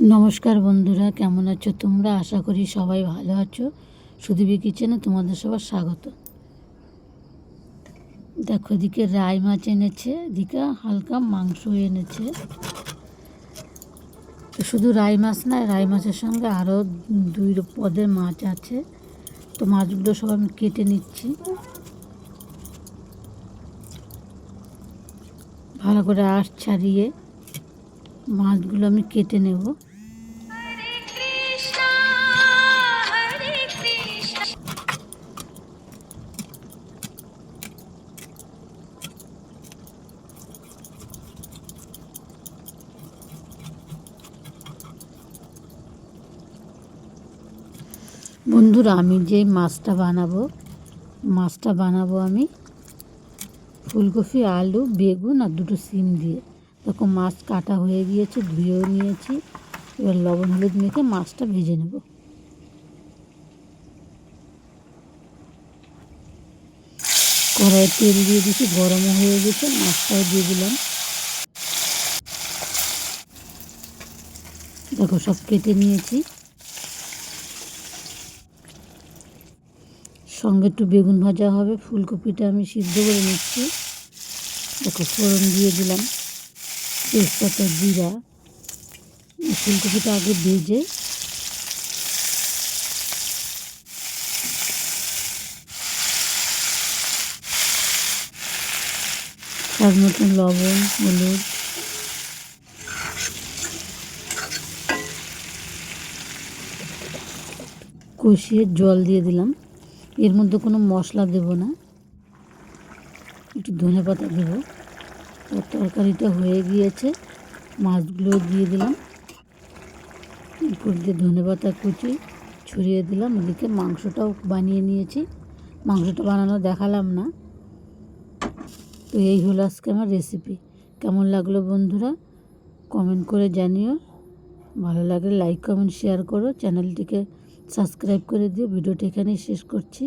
নমস্কার বন্ধুরা, কেমন আছো তোমরা? আশা করি সবাই ভালো আছো। সুদীপী কিচেনে তোমাদের সবার স্বাগত। দেখো, এদিকে রাই মাছ এনেছে, এদিকে হালকা মাংস এনেছে। শুধু রাই মাছ না, রাই মাছের সঙ্গে আরও দুই পদের মাছ আছে। তো মাছগুলো সব আমি কেটে নিচ্ছি। ভালো করে আঁশ ছাড়িয়ে মাছগুলো আমি কেটে নেব। বন্ধুরা, আমি যে মাছটা বানাবো মাছটা বানাবো আমি ফুলকপি, আলু, বেগুন আর দুটো সিম দিয়ে। দেখো মাছ কাটা হয়ে গিয়েছে, ধুয়েও নিয়েছি। এবার লবণ হলুদ মেখে মাছটা ভেজে নেব। কড়াইয়ে তেল দিয়ে দিয়েছি গরমও হয়ে গেছে, মাছটাও দিয়ে দিলাম। দেখো সব কেটে নিয়েছি। সঙ্গে একটু বেগুন ভাজা হবে, ফুলকপিটা আমি সিদ্ধ করে নিচ্ছি। দেখো ফোড়ন দিয়ে দিলাম। তেজপাতা জিরা ফুলকপিটা আগে ভেজে তার মতন লবণ, হলুদ, কষিয়ে জল দিয়ে দিলাম। এর মধ্যে কোনো মশলা দেব না, একটু ধনে পাতা দেবো। তরকারিটা হয়ে গিয়েছে। মাছগুলো দিয়ে দিলাম। দিয়ে ধনে পাতা কুচি ছড়িয়ে দিলাম। এদিকে মাংসটাও বানিয়ে নিয়েছি। মাংসটা বানানো দেখালাম না। তো এই হলো আজকে আমার রেসিপি কেমন লাগল বন্ধুরা? কমেন্ট করে জানিও। ভালো লাগলে লাইক কমেন্ট শেয়ার করো। চ্যানেলটিকে সাবস্ক্রাইব করে দিও। ভিডিওটা এখানেই শেষ করছি।